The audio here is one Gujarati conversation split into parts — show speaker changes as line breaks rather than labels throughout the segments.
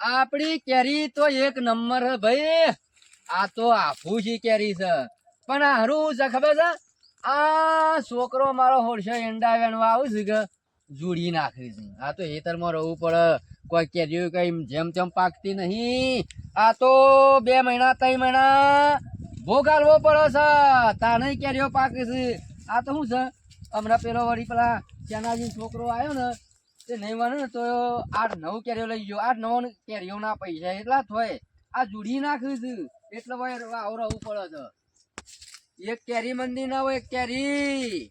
આપડી કેરી તો એક નંબર ભાઈ. આ તો આફુસી કેરી છે. પણ હારું છે ખબર છે? આ છોકરો મારો હોડશે એંડા વેણવા આવું છે કે જોડી નાખે છે. આ તો હેતરમાં રહેવું પડે. કોઈ કેરીઓ કઈ જેમ તેમ પાકતી નહીં. આ તો બે મહિના, ત્રણ મહિના ભોગાલવો પડે છે. તાને કેરીઓ પાકે છે. આ તો શું છે? હમણાં પેલો વળી પેલા ચેનાજી છોકરો આવ્યો ને તે નહીં માને ને તો આઠ નવ કેરીઓ લઈ ગયો. આઠ નવ કેરીઓના પૈસા એટલા થોય આ જુડી નાખ્યું છે. એટલે ભાઈ આવરાવું પડે છે એક કેરી મંદી ના હોય, એક કેરી.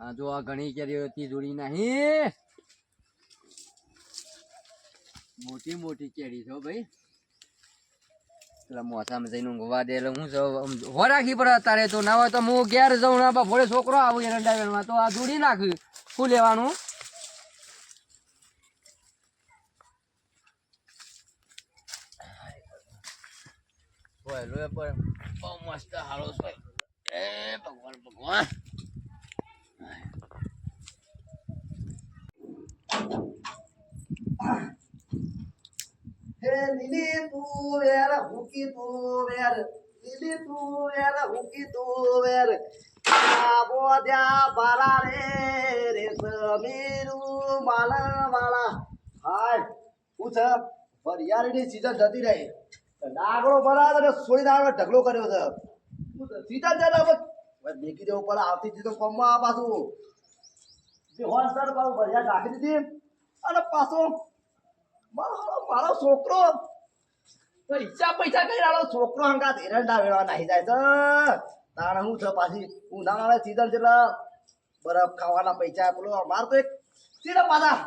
આ જો આ ઘણી કેરીઓ હતી, જોડી નહીં મોટી મોટી કેરી છો ભાઈ. પેલા મોસામાં જઈને ઊંઘવા દે એટલે હું સૌ હો રાખી પડે અત્યારે તો. ના હોય તો હું ઘેર જાઉં ના ભોળે છોકરો આવું એરંડા માં તો આ દૂડી નાખ્યું. શું લેવાનું? હોય લોહી પર બહુ મસ્ત હારો છે એ ભગવાન ભગવાન
હે લીલી તું વેર હુકી તું વેર લીલી તું વેર હુકી તું વેર આબો દ્યા બારા રે રે સમીરું માલા હાય હું છે? વરિયાળીની સીઝન જતી રહી. ડાગડો ભરા અને સોળી દાડો ઢગલો કર્યો છે. સીઝન જતા બસ મેકી દેવું પડે, આવતી સીઝન કોમમાં આ પાછું. જે હોન સર પાછું ભરિયા નાખી દીધી. અને પાછું, મારો મારો છોકરો. પૈસા પૈસા કઈ રાડો છોકરો હંગા એરંડા વેળવા નાહી જાય છે. તાણ હું છે પાછી? ઉનાળાના સીઝન છે બરફ ખાવાના પૈસા પેલો માર તો એક સીધા પાછા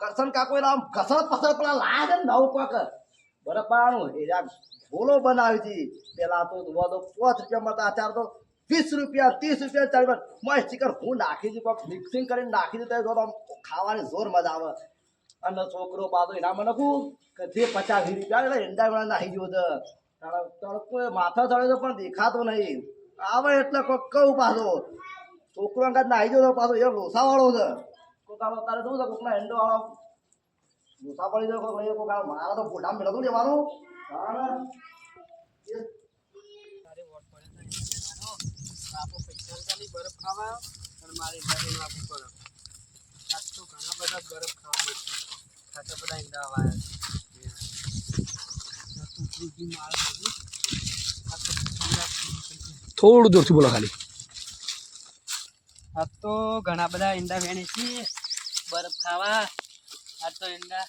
કરશન કાકો આમ કસરત પસર પેલા લાયા છે નવ બરફ પાવાનું એ યાર બોલો બનાવી હતી. તો પાંચ રૂપિયા મળતા અત્યારે તો વીસ રૂપિયા, ત્રીસ રૂપિયા ચાલી મસ્ત ચિકન હું નાખી દીધું કોઈક મિક્સિંગ કરીને નાખી દીધું આમ ખાવાની જોર મજા આવે. અને છોકરો પાછો એના મને કહું કે જે પચાસ રૂપિયા એટલે એંડા વેળા નાખી ગયો છે. તડકો માથા ચડે તો પણ દેખાતો નહીં. આવે એટલે કહું પાછો. છોકરો અંગાત નાહી ગયો પાછો એ લોસા વાળો છે. આવો તારે શું છે કોકના એંડો વાળો લોસા પડી જાય કોક લઈએ કોક આ મારા તો ફોટામાં મેળવતું લેવાનું.
બરફ ખાવા અને મારે ઘરે લાગુ પડે. તો ઘણા બધા બરફ ખાવા મળશે. ખાતા બધા ઈંડા
થોડું જોરથી બોલો ખાલી.
આ તો ઘણા બધા ઈંડા વેણી છે બરફ ખાવા. આ તો ઈંડા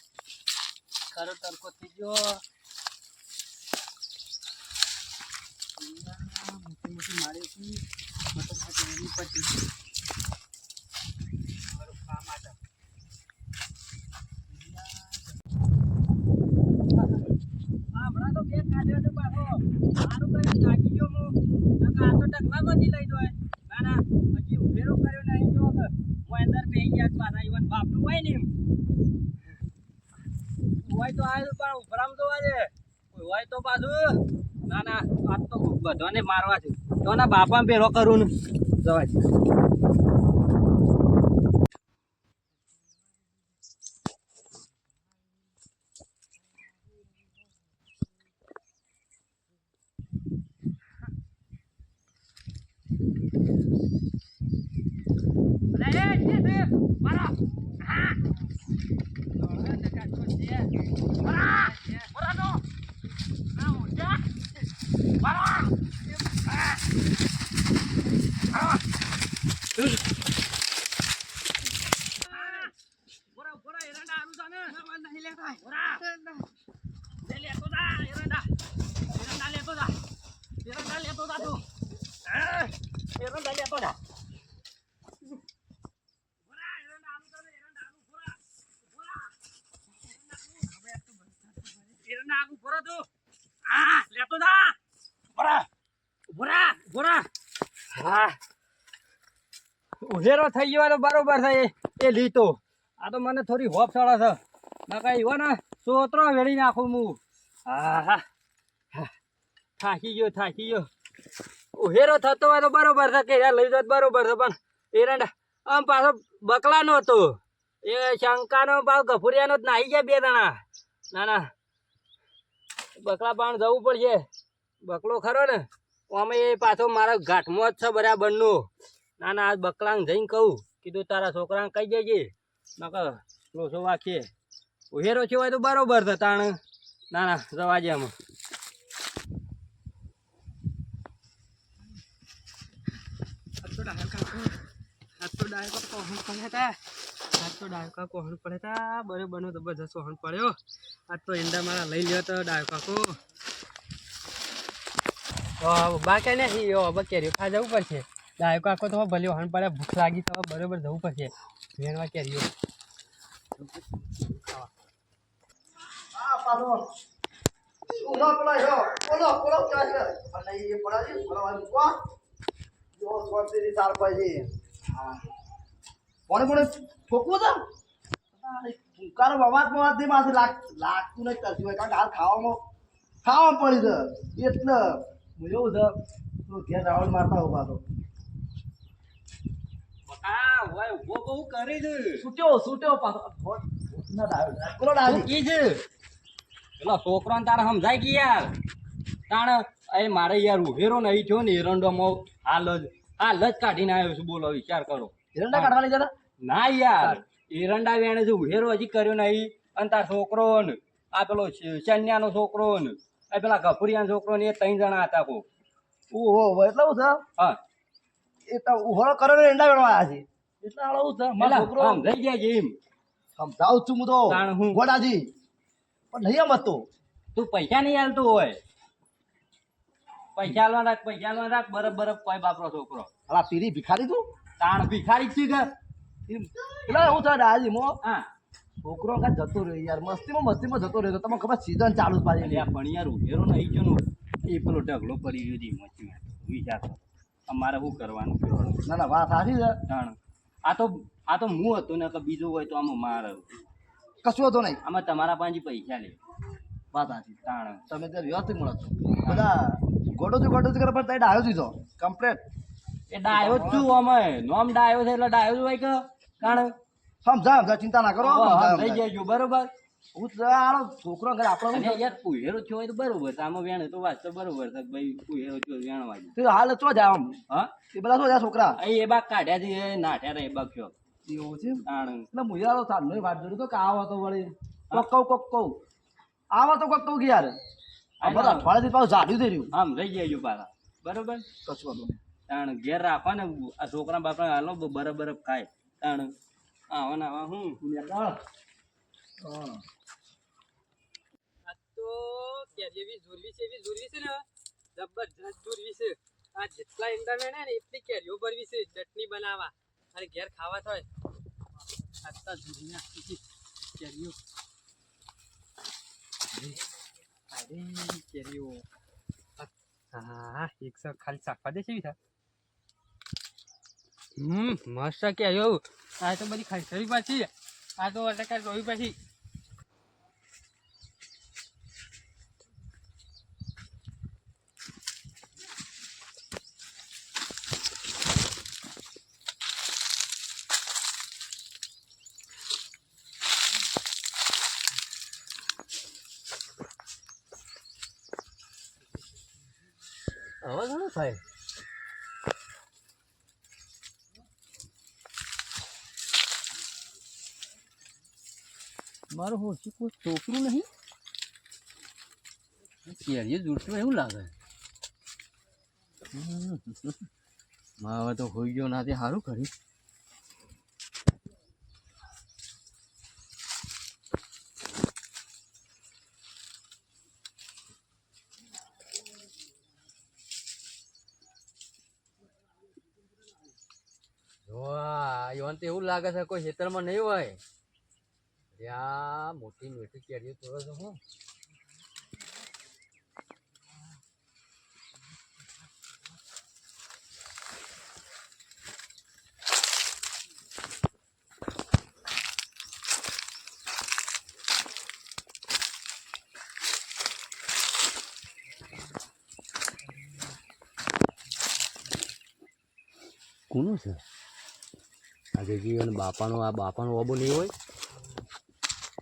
ખરો તડકો થઈ ગયો. મોટી મોટી મારી હતી મતલબ કે પાછો. સારું કર્યું જાગી ગયો હું. આ તો ઢગલામાંથી લઈ જાય ના ના હજી ઉભેરો કર્યો નહીં જો કે હું અંદર બેસી ગયા છે પાછા ઈવન બાપનું હોય ને એમ હોય તો આવ્યું પણ ઉભરામ તો આજે હોય તો પાછું. ના ના, આજ તો બધાને મારવા છે. તો ના બાપા પેલો કરું ને. જવા દે. ઉધેરો થઈ ગયો બરોબર છે એ- લીધો. આ તો મને થોડી હોપ ચડે છે. નકા એવો ને સોતરો વેળી નાખું હા. થાકી ગયો થાકી ગયો. ઉહેરો થતો હોય તો બરોબર છે કે યાર, લઈ જાત બરોબર છે, પણ એરંડા
આમ પાછો બકલાનો હતો. એ શંકાનો ભાવ ગફુરિયાનો જ નાહી ગયા બે જણા. ના ના. બકલા પાણ જવું પડશે. બકલો ખરો ને. અમે એ પાછો મારા ઘાટમાં જ છે બરાબરનો. ના ના આજ બકલાંગ જઈને કહું. કીધું તારા છોકરાને કહી દેજે. નકર લોસો વાંખીએ ઉહેરો છે હોય તો બરોબર છે તાણ. ના ના જવા દે આમાં. તો? કોહણ આજ તો? પડ્યા હતા બરોબરનો જબરજસ્ત કોહણ પડ્યો આજ તો ઈંડા મારા લઈ લ્યો તો ડાયકા કો બાકી નહીં કેરીઓ ખા જવું પડશે ડાયકો આખો તો ભલે હણ પડે ભૂખ લાગી તો બરોબર જવું પડશે. વેણવા
કો હા કોને કોને ઠોકવું તા? ફૂંકાર અવાજ બવાજથી માથે લાગ, લાગતું નહીં કરતું હોય, કારણ કે ખાવામાં ખાવામાં પડી છે. એટલે એવું છે ઘેર રાવણ મારતા ઊભા પાછો.
આ હોય ઊભો બહુ કરી દે
છૂટ્યો છૂટ્યો પાછો. ભોટ ના ડાયો બોલો ડાયો
કી છે પેલા છોકરાને તારે સમજાય કે યાર? તાણ એ મારે યાર ઉભેરો નહીં થયો ને એરંડોમાં હાલ જ હાલ જ કાઢીને આવ્યો છું બોલો વિચાર કરો.
એરંડા કાઢવા લઈ જરા
ના યાર એરંડા વેણે છે ઉભેરો હજી કર્યો નહીં. અને તાર છોકરો ને આ પેલો સન્યાનો છોકરો ને એ પેલા ગફુરિયાનો છોકરો ને એ ત્રણ જણા હતા કો
ઓહો એટલે હું
હા.
એ તો ઉહોળો કરો ને એંડા વેણવા આવ્યા છે. એટલે આળવું છે? મારો છોકરો?
સમજાઈ ગયા છે એમ.
સમજાવું છું હું તો.
હું.
ગોડાજી પણ નહીં એમ હતો.
તું પૈસા નહીં હાલતું હોય. પૈસા આલવા રાખ પૈસા આલવા રાખ બરફ બરફ કોઈ બાપરો છોકરો.
હાલા પીરી ભિખારી તું?
તાણ ભિખારી છે કે?
એટલે હું છે દાદી મો.
હા.
છોકરો કા જતો રહ્યો યાર મસ્તીમાં મસ્તીમાં જતો રહ્યો તો તમને ખબર સીઝન ચાલુ
આ પણ યાર ઉભેરો નહીં જનો. એ પેલો ઢગલો કરી ગયો છે મચી વિચાર અમારે શું કરવાનું કહેવાનું
ના ના વાત સાચી છે.
તાણ આ તો આ તો હું હતો ને કે બીજું હોય તો આમાં મારે
કશું હતો નહીં.
આમાં તમારા પાસે પૈસા લે.
વાત સાચી.
તાણ
તમે ત્યાં વ્યવસ્થિત મળો છો. બધા ગોડો છું ગોડો છું કરે પણ ત્યાં ડાયો દીધો કમ્પ્લેટ
એ ડાયો જ છું અમે. નોમ ડાયો છે એટલે ડાયો જ હોય કે? કારણ
સમજા સમજા ચિંતા ના કરો.
થઈ. જાય બરોબર.
હું તો છોકરો ઘરે આપણો
અને
શું છે?
યાર કુહેરો થયો તો બરોબર છે. આમાં વેણ તો વાત તો બરોબર છે. ભાઈ કુહેરો થયો વેણવા જ
તે હાલ ચો જાય આમ.
હા?
એ બધા શું જાય છોકરા?
એ બાગ કાઢ્યા છે નાઠ્યા રે એ બાગ થયો.
એવું છે એટલે મુયાળો સાંજનો વાત જોડે તો કે આવો તો વળી. કોક કોક કહું. આવો તો કોક કહું કે યાર. આ બધા અઠવાડિયાથી પાછું થઈ રહ્યું.
આમ રહી ગયા પાછા. બરોબર?
કશું વાંધો
તાણ ઘેર રાખવા ને. આ છોકરા બાપરા હાલો બરફ બરફ ખાય. તાણ. આવા ને આવા હા? આ તો કેરી એવી જોરવી છે, એવી જોરવી છે ને, જબરજસ્ત જોરવી છે. આ જેટલા ઈંડા મેળે ને એટલી કેરીઓ ભરવી છે, ચટણી બનાવવા. અને ઘેર ખાવા થાય. આટલા કેરીઓ. અરે, કેરીઓ. હા એકસો ખાલી શાકવા દે છે થાય. હમ, મસ્ત કેરીઓ. આ તો બધી ખાઈ પાછી. આ તો અટકા રોવી પાછી હવે ઘણું થાય હોશી કોઈ છોકરું નહીં? કેરીએ જુડતું એવું લાગે. હવે તો હોઈ ગયો ના તે સારું કર્યું વાહ યોન તો એવું લાગે છે કોઈ ખેતરમાં નહીં હોય. ત્યાં મોટી મીઠી કેરીઓ તોડો છો, હું. કોનું છે?
આજે જીવન બાપાનો, આ બાપાનો ઓબો નહીં હોય?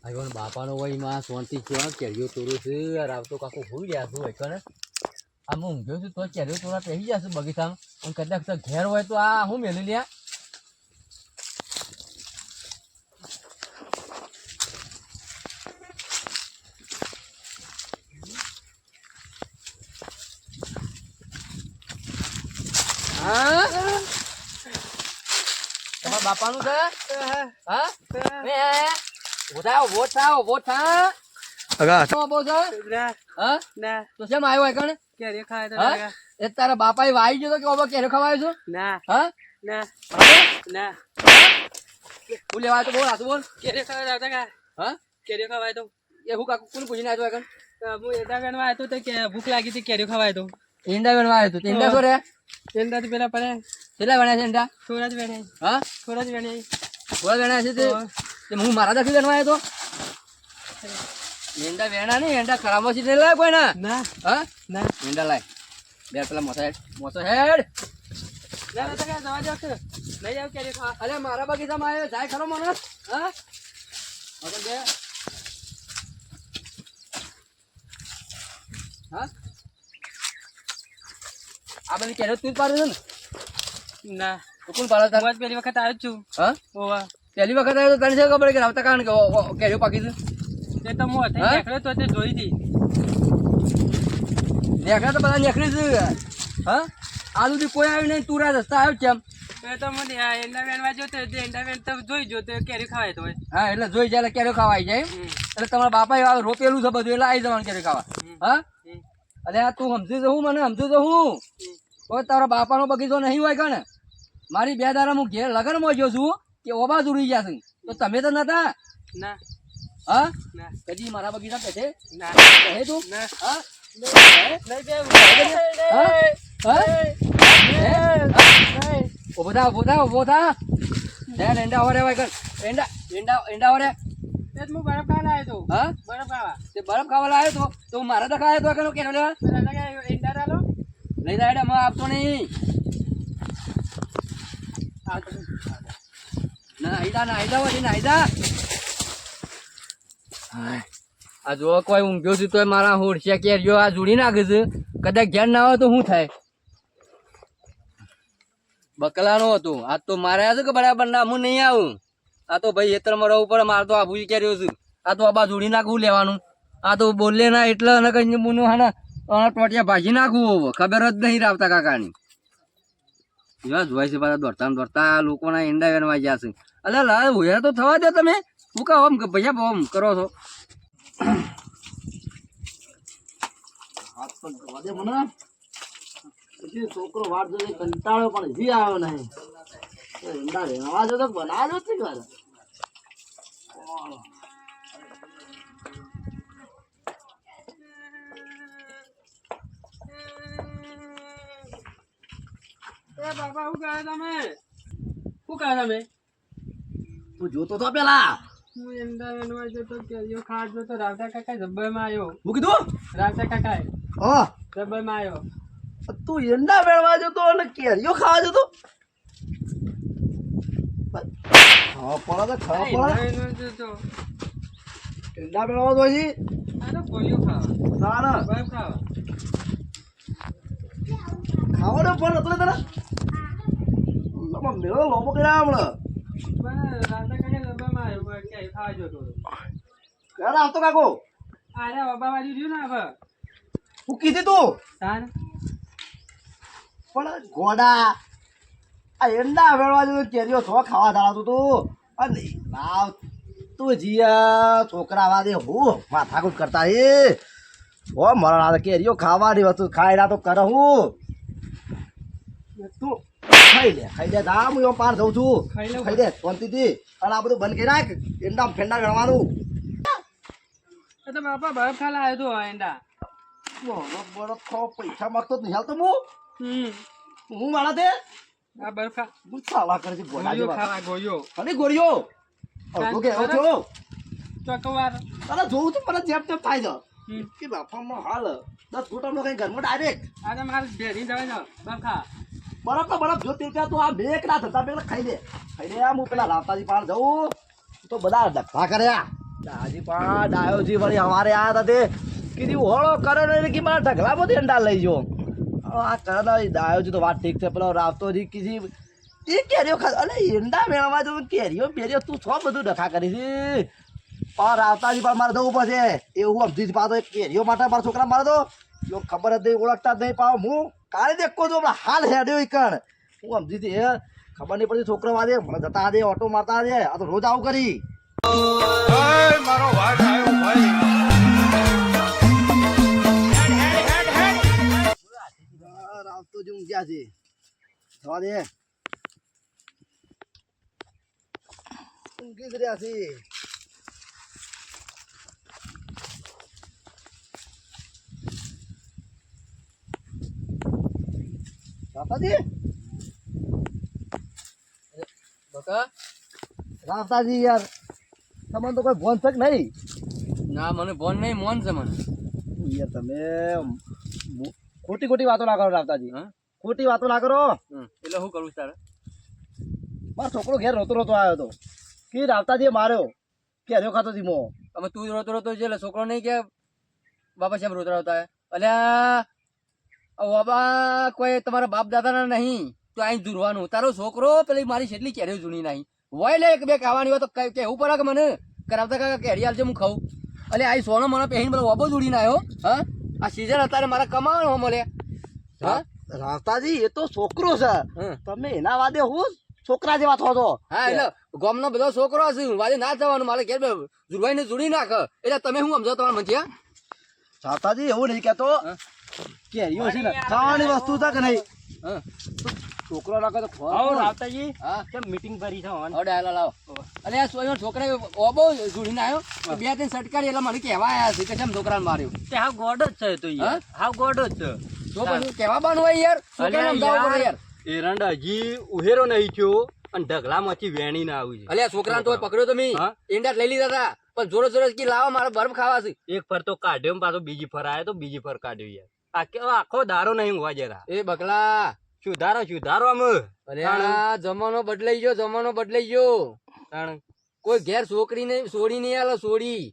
જીવન બાપાનો હોયમાં શાંતિ છે કેરીઓ તોડું છે. યાર આવતો કાકો ભૂલી ગયા છું, હોય ને. આમ હું ઊંઘ્યો છું, તો કેરીઓ તોડા પહેરી જશે બગીચામાં. કદાચ તો ઘેર હોય તો આ હું મેલી લ્યા બાપાનું છે? હા? એ વોઠાવો વોઠા
અગા.
હા?
ના.
તો કેમ આવ્યો કણ?
કેરી ખાય તો
એ તારા બાપાએ વાઈ ગયો તો કે ઓબો કેરો ખવાયો છું?
ના.
હા?
ના. ના.
હું લેવા તો બોલ હાથું બોલ.
આવતા કા
હા?
કેરી ખવાય તો?
એ હું કાકુ કોને પૂછીને આવ્યો કણ?
હું એડા વેણવા આવ્યો તો કે ભૂખ લાગી હતી કેરી ખવાય તો?
ઈંડા ગણવા આવ્યો તો. ઈંડા શું રે
એંડા તો પેલા પડે
કેટલા બન્યા છે ઈંડા?
થોડા જ વેણે
હા?
થોડા જ વેણે
થોડા બન્યા છે તે? તે હું મારા દાખલ બનવા આવ્યો તો? ઈંડા વેણા નહીં એંડા ખરાબો છે લાય કોઈ ના.
ના
હા?
ના.
ઈંડા લાય. બે પેલા મોસો હેડ. મોસો હેડ.
કેરી
અરે મારા બગીચામાં આવ્યો. જાય ખરો મને. હા? બે. હા? આ બધી કેરેટ તું જ પાડે છે ને?
ના.
તું કોણ પાડે તાર?
પહેલી વખત આવ્યો છું.
હા?
ઓવા.
પહેલી વખત આવ્યો તો તને શું ખબર કે આવતા કારણ કે કેરીઓ પાકી છે?
તે તો હું હતી
હા?
તો તે જોઈ હતી.
નેકડા તો બધા નેકડી છે. હા? આ સુધી કોઈ આવ્યું નહીં તું રાત રસ્તા આવ્યો કેમ
એ તો મને તો તો જોઈ જો તો કેરી ખવાય તો
હા એટલે જોઈ જાય એટલે કેરીઓ ખાવા જાય એટલે તમારા બાપાએ આ રોપેલું છે બધું એટલે આવી જવાનું કેરીઓ ખાવા. હા? અરે તું સમજી હું મને સમજુ તો હું તારા બાપાનો બગીચો નહીં હોય કણ મારી બે દારા હું ઘેર લગનમાં ગયો છું. કે ઓબા ઉડી ગયા છે. તો તમે તો નતા?
ના.
હા?
ના.
કદી મારા બગીચા પેઠે
ના.
કહે તું?
ના.
હા? ઊભો થા ઊભો થા ઊભો થા. એંડા હોરે હોય કણ એંડા એંડા એંડા હોરે
તે જ હું બરફ ખાવા આવ્યો તો.
હા?
બરફ ખાવા
તે બરફ ખાવા લાવ્યો તો તો મારા તો ખાયો તો કેનો લેવા
એંડા ડાલો
લઈ જાય આપતો નહીં.
આ તો
ના આઈદા ના આઈદા વળી ના આઈદા આ જો કોઈ ઊંઘ્યો છું તોય મારા હોડશે કે આ જોડી નાખે છે. કદાચ ઘેર ના આવે તો શું થાય? બકલાનો હતું. આ તો મારે છે કે બરાબર ના, હું નહીં આવું. આ તો ભાઈ હેતરમાં રહું પડે, મારે તો આભુ ભૂઈ કર્યો છે. આ તો આબા જોડી નાખવું લેવાનું. આ તો બોલે ના, એટલે અને કઈ મુનું હા ટોટિયા ભાજી નાખવું ખબર જ નહીં રાવતા કાકાની. એવા જોવાય છે પાછા દોડતા દોડતા લોકોના ઈંડા વેનવા ગયા છે. અલે લા હોયા તો થવા દો તમે. હું કહો આમ ભૈયા આમ કરો છો?
છોકરો વાટ જોઈને કંટાળો પણ હજી આવ્યો નહીં. વેણવા જો
એ શું કહે તમે? શું કહો તમે?
તું જોતો તો પેલા.
હું એંડા વેણવા જતો કેરીઓ ખાવા જતો રાવતા કાકા જબ્બરમાં આવ્યો.
હું કીધું?
રાવતા કાકા
હા.
જબ્બરમાં આવ્યો.
તું ઈંડા વેણવા જતો અને કેરીઓ ખાવા જતો? ખાવા પડે તો ખાવા પડે.
એંડા
તો હજી
ખાવા. ખાવા.
ખાવાનો પણ તને. લમો મેળો લોબો કર્યા હમણાં આવતો કાકો
અરે બાબા બાજુ રહ્યું ને હવે
હું કીધી તું પણ ગોડા આ એમના વેળવા જતો કેરીઓ છો ખાવા ધાડાતું તું અને લાવ તું જીયા છોકરા વાદે હું માથાકૂટ કરતા એ ઓ મરણ કેરીઓ ખાવાની વસ્તુ ખાઈ તો કર હું તું ખાઈ લે ખાઈ લે. હું પાર છું.
ખાઈ.
દે શાંતિથી. અને આ બધું બંધ કરી નાખ એંડા ફેંડા ગણવાનું.
તો બાપા બરફ ખાવા આવ્યો હતો એંડા.
બરફ બરફ ખાવા પૈસા માંગતો નહીં. હાલ તો હું. હું મારા તે?
આ બરફ ખા
હું સાલા કરે છે
ગોળીઓ ખાવા ગોળીઓ.
અને ગોળીઓ? અડધો કે
બરફ?
છો
ચોકવાર
અરે જોઉં તો મને જેમ તેમ થાય છે. કે બાપામાં હાલ. દસ ફૂટમાં કઈ ઘરમાં ડાયરેક્ટ
આજે મારે ભેરી જવાય બરફ ખા.
બરફ તો બરફ જોતી ત્યાં તું આ બે ના થતા પેલા ખાઈ લે. ખાઈ લે હું પેલા રાવતાજી પાર જવું તો બધા ધક્કા કર્યા દાજી પણ ડાયોજી વળી અમારે આ હતા કીધું, હોળો કરો ને કે મારા ઢગલા બધી અંડા લઈ જો. આ કરે ડાયોજી તો વાત ઠીક છે, પેલો રાવતોજી કીધી, એ કેરીઓ ખા અલે અંડા મેળવવા જો કેરીઓ પેરીઓ તું છો બધું ડખા કરી છે? પણ રાવતાજી પણ મારે જવું પડશે. એવું સમજી પાતો કેરીઓ માટે મારા છોકરા મારે તો જો ખબર જ નહીં, ઓળખતા જ નહીં પાવ, હું કાલે દેખો તો હાલ હેડ્યો ઈ કણ. હું સમજી હતી ખબર નહીં પડતી છોકરો વાદે. મને જતા દે ઓટો મારતા દે. આ તો રોજ આવું કરી. આ રાવતોજી ઊંઘ્યા છે? જવા દે. ઊંઘી જ રહ્યા છે. રાવતાજી
બકા?
રાતાજી યાર તમને તો કોઈ ભોન છે કે નહીં?
ના મને ફોન નહીં મોન છે મને.
યાર તમે ખોટી ખોટી વાતો ના કરો રાવતાજી
હા?
ખોટી વાતો ના કરો.
એટલે શું કરું તારે?
મારો છોકરો ઘેર રોતો રોતો આવ્યો હતો. કે રાવતાજીએ માર્યો? કે હર્યો ખાતો ધીમો
અમે તું રોતો રોતો છે એટલે છોકરો નહીં કે બાપા સાહેબ રોતો રોતા અલ્યા બાબા કોઈ તમારા બાપ દાદાના નહીં. તો અહીં જુરવાનું તારો છોકરો પેલી મારી છેટલી કેરીઓ જૂની નહીં વય લે એક બે ખાવાની હોય તો કઈ કેવું પડે કે મને. કરાવતા કાકા કેરી આલજે હું ખાઉં. એટલે આ સોનો મને પહેરીને બધો વાબો જોડીને આવ્યો હા? આ સીઝન અત્યારે મારા કમાવાનો મળે. હા?
રાસ્તાજી એ તો છોકરો છે. તમે એના વાદે હું છોકરા જેવા થો છો.
હા એટલે ગામનો બધો છોકરો છે વાદે ના જવાનું. મારે ઘેર જુરવાઈને જોડી નાખ. એટલે તમે શું સમજો તમારા મધ્યા
રાતાજી એવું નહીં
હા.
કેરીઓ છે ને ખાવાની વસ્તુ તક નહીં? છોકરો ના તો
આવો રાવતાજી
હા?
કેમ મીટિંગ ભરી છે?
હવે ડાયલા લાવો. અરે આ સોયો છોકરા ઓબો જોડીને આવ્યો બે ત્રણ સટકારી એટલે મને કહેવા આયા છે કે કેમ છોકરાને માર્યો.
તે હા ગોડ જ છે તો યાર. હા? ગોડ જ છે.
તો પછી કહેવા બાનું હોય યાર? છોકરાને સમજાવવું પડે યાર
એરંડ હજી ઉહેરો નહીં થયો અને ઢગલા માંથી વેણી ના આવી છે.
અલે છોકરા છોકરાને તો પકડ્યો તો મી. ઈંડા લઈ લીધા હતા પણ જોરો જોરો કી લાવો મારો બરફ ખાવા છે.
એક ફર તો કાઢ્યો પાછો બીજી ફર આવ્યો તો બીજી ફર કાઢ્યો યાર. આખો આખો દારો નહીં ઊંઘવા જરા
એ બકલા.
સુધારો સુધારો અમે
અરે આ જમાનો બદલાઈ ગયો જમાનો બદલાઈ ગયો. કોઈ ઘેર છોકરીને છોડી નહીં આલો છોડી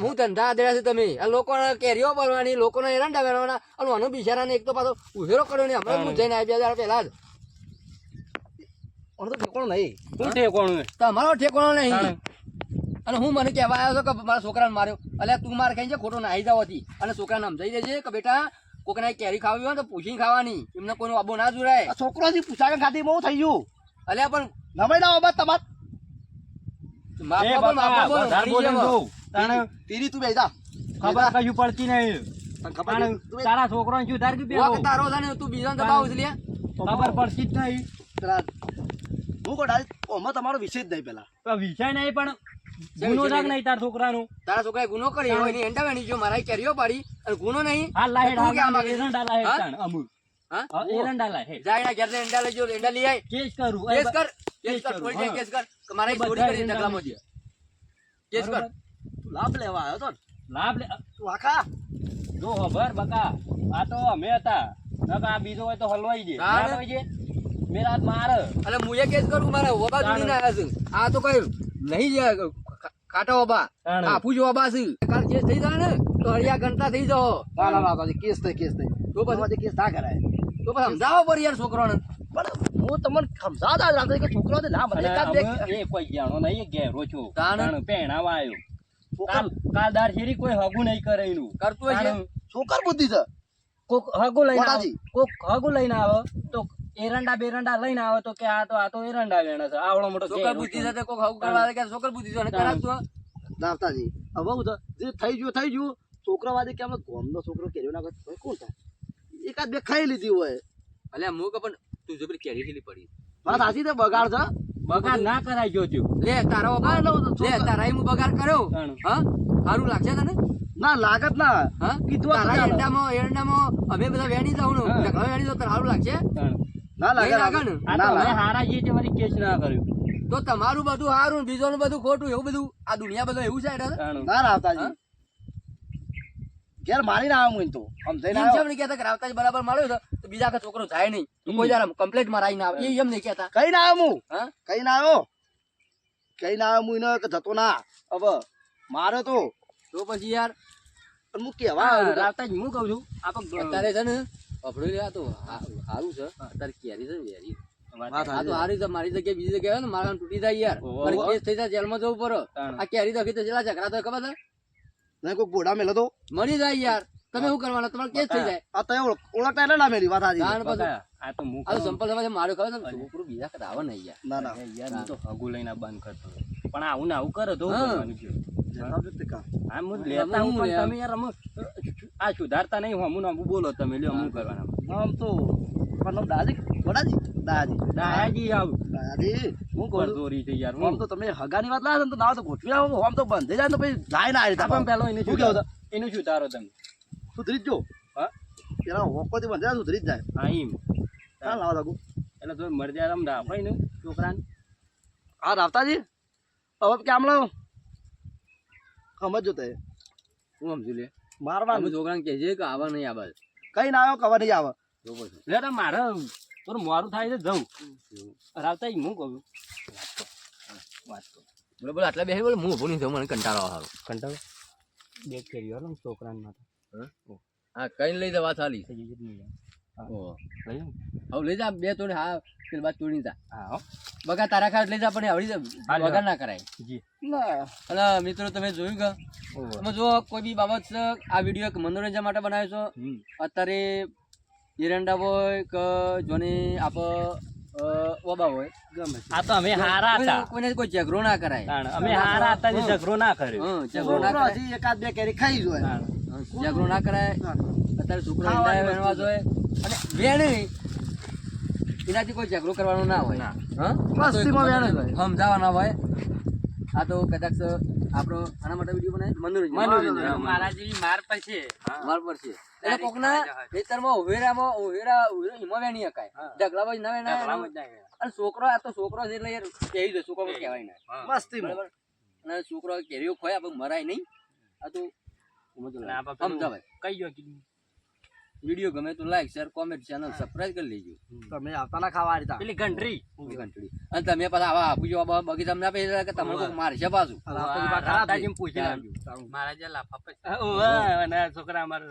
હું ધંધા આદર્યા છે તમે. આ લોકોને કેરીઓ બનવાની લોકોને હેરાન બનવાના અને આનો બિચારાને એક તો પાછો ઉભેરો કર્યો ને હમણાં હું જઈને આવ્યા હજાર પહેલા જ.
તો ઠેકોણો નહીં.
હું ઠેકોણું
તમારો ઠેકોણો નહીં. અને હું મને કહેવા આવ્યો છો કે મારા છોકરાને માર્યો. એટલે તું મારે છે ખોટો નાહી જાવ હતી અને છોકરાને સમજાઈ દેજે કે બેટા કોકને કેરી ખાવી હોય તો પૂછીને ખાવાની. એમને કોઈનો આબો ના જોરાય
આ છોકરો હજી પૂછાકે ખાધી બહુ થઈ ગયું.
એટલે પણ
નવાઈ ના બાબત તમાર. તીરી તું બેસા
ખબર કશું પડતી નહીં. તારા કે
તારો છે તું બીજાને દબાવ છે
ખબર પડતી જ નહીં.
હું કોટાલ ઓમાં તમારો વિષય જ નહીં પેલા.
વિષય નહીં પણ ગુનો રાખ
નહીં?
તાર છોકરાનો.
તારા છોકરાએ ગુનો કર્યો હોય એની એંડા વેણી જો મારા કેરીઓ પાડી અને ગુનો નહીં. હા
લાહે
માગે?
એરંડા
લાહે
તાણ, અમુક
હા?
એરંડા
લાહે જાયડા ઘેરથી એંડા લઈ એંડા લઈ આય.
કેસ કરું.
કેસ કર કેસ કર
કોઈ
કેસ કર. મારા
બધા
કરી નકલા મોજી કેસ કર.
તું લાભ લેવા આવ્યો તો
લાભ લે
તું આખા?
જો ખબર બકા. આ તો અમે હતા. નકર બીજો હોય તો હલવાઈ. ના હલવાઈ જાય મેરા મારે.
એટલે મુએ કેસ કરું મારા ઓબા
તાણ.
ના આ તો કઈ નહીં જાય ઓબા.
તાણ.
આફુ જ ઓબા છે. કાલ કેસ થઈ જાય ને તો અડિયા ઘંટા થઈ જાઓ
ના ના ના તાજી કેસ થઈ કેસ થઈ
તો પછી?
કેસ ના કરાય.
તો પછી સમજાવો પડે યાર છોકરાને.
પણ હું તમને સમજાવતા જ રાખતો કે છોકરો ના મને
એ કોઈ જાણો નહીં ઘેરો છું. કારણ પહેણાવા આવ્યો. કાલ કાલ દાર શેરી કોઈ હગું નહીં કરે એનું.
કરતું હશે
તાણ.
છોકર બુદ્ધિ છે.
કોક હગું લઈને કોક હગું લઈને આવે. તો એરંડા બેરંડા લઈને આવે તો કે આ તો આ તો એરંડા વેણે છે. આવડો મોટો
છોકર બુદ્ધિ
છે.
સાથે કોક હવું કરવા આવે કે છોકર બુદ્ધિ છે અને
દાવતાજી હવે હું તો જે થઈ ગયું થઈ ગયું. છોકરા વાદે કે અમે ગોમનો છોકરો કેર્યો ના કરે કોણ થાય? એકાદ બે ખાઈ લીધી હોય.
અલ્યા મું કે પણ તું જબરી કેરી થેલી પડી.
વાત સાચી છે બગાડ છે?
બગાડ ના કરાય છું.
લે તારા
તો
લે તારા હું બગાડ કર્યો. હા? સારું લાગશે તને?
ના લાગત ના.
હા?
કીધું તો
એરંડામાં એરંડામાં અમે બધા વેણી જાઉં ને.
હા.
વેણી તને સારું લાગશે.
ના લાગે
નહીં લાગે ને?
આ
ના
તો
લાગે.
હારા છીએ તે વળી કેસ ના કર્યું.
તો તમારું બધું સારું ને બીજોનું બધું ખોટું એવું બધું? આ દુનિયા બધું એવું છે
ના રાવતાજી ઘેર મારીને આવ્યો હું તો. આમ જઈને આવ્યો.
કેમ કહેતા કે રાવતાજી બરાબર માર્યો તો બીજા આખા છોકરો જાય નહીં. તો કોઈ કમ્પ્લેટ ના આવે. એમ નહીં કહેતા.
કઈ ના આવ્યો હું?
હા?
કઈ ના આવ્યો કઈ ના આવ્યો હું એને કે જતો ના. હવે મારે તો
તો પછી યાર
હું કેવા
હું કહું છું? આપણે
અત્યારે છે ને લે તો સારું છે. અત્યારે કેરી છે વેરી. આ તો હારી છે મારી જગ્યાએ બીજી જગ્યાએ ને મારા તૂટી જાય યાર. મારી કેસ થઈ જાય જેલમાં જવું પડે. આ કેરી તો તો જેલા ઝઘડા તો ખબર છે?
નહીં કોઈ ઘોડા મેલો તો.
મરી જાય યાર. તમે શું કરવાના? તમારે કેસ થઈ જાય.
આ ઓળખતા એટલે ના મેલી વાત હાજી.
તાણ પછી.
આ તો હું
આ તો
કહું.
સંપલ સમાજે માર્યો ખબર છે? છોકરું બીજા કદા નહીં યાર.
ના ના.
યાર હું તો હગુ લઈને બંધ કરતો. પણ આવું ને આવું કરો તો. તમે આ સુધારતા નહીં હું અમુક ને બોલો તમે લ્યો અમુક કરવાના.
આમ તો મતલબ આમ દાદી વડાજી? દાદી.
દાયાજી આવું.
દાદી હું કોણ
કરદોરી છે યાર
આમ
હું
તો તમે હગાની વાત લાવો ને તો ના તો ગોઠવી આવો આમ તો બંધ જાય તો પછી જાય ના આવી
પણ પેલો એને
શું કહેવો એનું
એનું સુધારો તમે.
સુધરી જ જો.
હા?
પેલા હોકોથી બંધ જાય સુધરી જ જાય.
હા એમ.
હા લાવો લાગુ.
એટલે તો મરજા રમ રાખો ને છોકરાને.
હા રાવતાજી? હવે કેમ લાવ સમજો તે
હું. સમજુ લે.
મારવાનું.
છોકરાને કહેજે કે આવા નહીં આવે.
કઈ ના આવ્યો કવા નહીં આવે.
તો
લે તો મારે થોડું મોડું થાય છે જવું રાવતા હું કહું વાત
બોલો બોલો આટલા બેસી બોલો હું ઊભો નહીં થયો મને કંટાળો સારો.
કંટાળો? બે ફેરી છોકરાને માથે
હા કઈ લઈ જવા વાત હવે લઈ જા બે તોડી હા પેલી બાદ તોડી જા.
હા
બગા તારા ખાટ લઈ જા પણ આવડી વગર ના કરાય.
જી.
અને મિત્રો તમે જોયું કે? તમે જો કોઈ બી બાબત આ વીડિયો એક મનોરંજન માટે બનાવ્યો છો. અત્યારે એરંડા હોય કે જોને આપ ઓબા હોય.
ગમે
આ તો અમે હારા હતા.
કોઈને- કોઈ ઝઘડો ના કરાય.
અમે હારા હતા ઝઘડો ના કર્યો.
ઝઘડો ના કરાય.
એકાદ બે કેરી ખાઈ જોઈએ.
ઝઘડો ના કરાય. અત્યારે છોકરો વેણવા જોઈએ. અને વેણી? એનાથી કોઈ ઝઘડો કરવાનો ના હોય.
ના.
હં?
મસ્તીમાં વેણે જ હોય.
સમજાવવાના હોય. આ તો કદાચ આપણો આના માટે વીડિયો બનાવી મનોરંજન.
મનોરંજન. મારા જેવી માર પછી
માર પર છે એટલે કોકના ખેતરમાં ઉવેરામાં ઉવેરા ઈમાં વેણી શકાય. ઢગલામાં જ ના અને છોકરો આ તો છોકરો છે એટલે કેવી કહી દે છોકરો કહેવાય ના
મસ્તી
બરાબર? અને છોકરો કેરીઓ ખોય આપણે મરાય નહીં. આ તો સમજાવાય.
કઈ ગયો કીધું?
વીડિયો ગમે તો like share comment channel subscribe કરી લેજો.
તમે આવતા ના ખાવા રીતા
પેલી ઘંટરી
ઘંટડી. અને તમે પાછા આવા આપુજો જો બગીચા ના પેલા કે તમારે કોઈક મારશે પાછું.
પાસે
મારા જે લાફા પછી. છોકરા અમારો